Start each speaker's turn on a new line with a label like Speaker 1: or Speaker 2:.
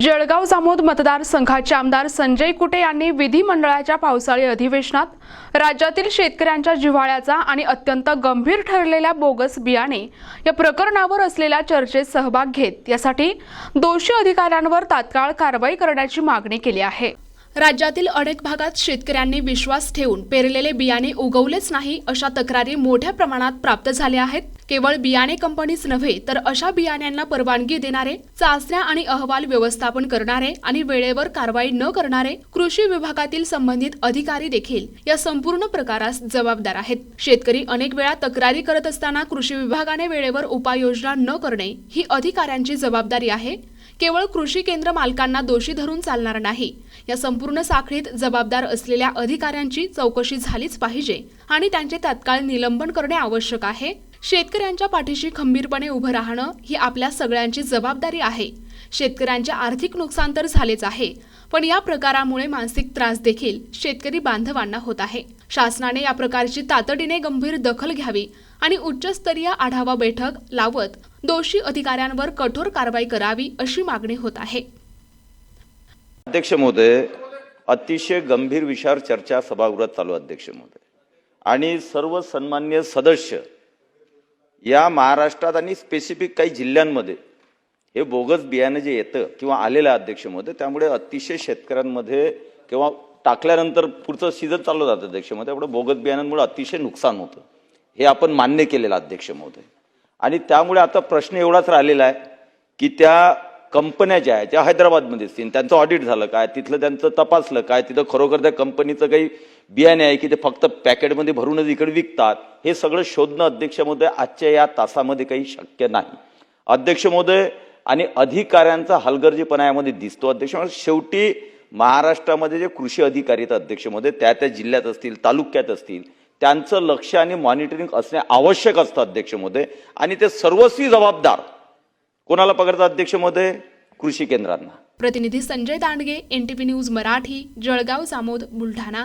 Speaker 1: जळगाव जामोद मतदारसंघाचे आमदार संजय कुटे यांनी विधिमंडळाच्या पावसाळी अधिवेशनात राज्यातील शेतकऱ्यांच्या जिव्हाळ्याचा आणि अत्यंत गंभीर ठरलेल्या बोगस बियाणे या प्रकरणावर असलेल्या चर्चेत सहभाग घेत यासाठी दोषी अधिकाऱ्यांवर तात्काळ कारवाई करण्याची मागणी केली आहे. राज्यातील अनेक भागात शेतकऱ्यांनी विश्वास ठेवून पेरलेले बियाणे उगवलेच नाही अशा तक्रारी मोठ्या प्रमाणात प्राप्त झाल्या आहेत. केवळ बियाणे कंपनीच नव्हे तर अशा बियाण्यांना परवानगी देणारे चाचण्या आणि अहवाल व्यवस्थापन करणारे आणि वेळेवर कारवाई न करणारे कृषी विभागातील संबंधित अधिकारी देखील या संपूर्ण प्रकारास जबाबदार आहेत. शेतकरी अनेक वेळा तक्रारी करत असताना कृषी विभागाने वेळेवर उपाययोजना न करणे ही अधिकाऱ्यांची जबाबदारी आहे. केवळ कृषी केंद्र मालकांना दोषी धरून चालणार नाही. या संपूर्ण साखळीत जबाबदार असलेल्या अधिकाऱ्यांची चौकशी झालीच पाहिजे आणि त्यांचे तात्काळ निलंबन करणे आवश्यक आहे. शेतकऱ्यांच्या पाठीशी खंबीरपणे उभं राहणं ही आपल्या सगळ्यांची जबाबदारी आहे. शेतकऱ्यांचे आर्थिक नुकसान तर झालेच आहे पण या प्रकारामुळे मानसिक त्रास देखील शेतकरी बांधवांना होत आहे. शासनाने या प्रकारची तातडीने गंभीर दखल घ्यावी आणि उच्चस्तरीय आढावा बैठक लावत दोषी अधिकाऱ्यांवर कठोर कारवाई करावी अशी मागणी होत आहे.
Speaker 2: अध्यक्ष महोदय अतिशय गंभीर विषयावर चर्चा सभागृहात चालू अध्यक्ष महोदय. आणि सर्व सन्मान्य सदस्य या महाराष्ट्रात आणि स्पेसिफिक काही जिल्ह्यांमध्ये हे बोगस बियाणं जे येतं किंवा आलेलं आहे अध्यक्ष महोदय त्यामुळे अतिशय शेतकऱ्यांमध्ये किंवा टाकल्यानंतर पुढचं सीझन चालू जातं अध्यक्ष महोदय. त्यामुळे बोगस बियाणांमुळे अतिशय नुकसान होतं. हे आपण मान्य केलेलं अध्यक्ष महोदय. आणि त्यामुळे आता प्रश्न एवढाच राहिलेला आहे की त्या कंपन्या ज्या आहेत त्या हैदराबादमध्ये असतील त्यांचं ऑडिट झालं काय तिथलं त्यांचं तपासलं काय तिथं खरोखर त्या कंपनीचं काही बियाणे आहे की ते फक्त पॅकेटमध्ये भरूनच इकडे विकतात हे सगळं शोधणं अध्यक्ष महोदय आजच्या या तासामध्ये काही शक्य नाही. अध्यक्ष महोदय आणि अधिकाऱ्यांचा हलगर्जीपणा यामध्ये दिसतो. अध्यक्ष शेवटी महाराष्ट्रामध्ये जे कृषी अधिकारी आहेत अध्यक्ष महोदय त्या त्या जिल्ह्यात असतील तालुक्यात असतील त्यांचं लक्ष आणि मॉनिटरिंग असणे आवश्यक असतं अध्यक्षमध्ये. आणि ते सर्वस्वी जबाबदार. कोणाला पकडतात अध्यक्षमध्ये? कृषी केंद्रांना.
Speaker 1: प्रतिनिधी संजय दांडगे एनटीपी न्यूज मराठी जळगाव जामोद बुलढाणा.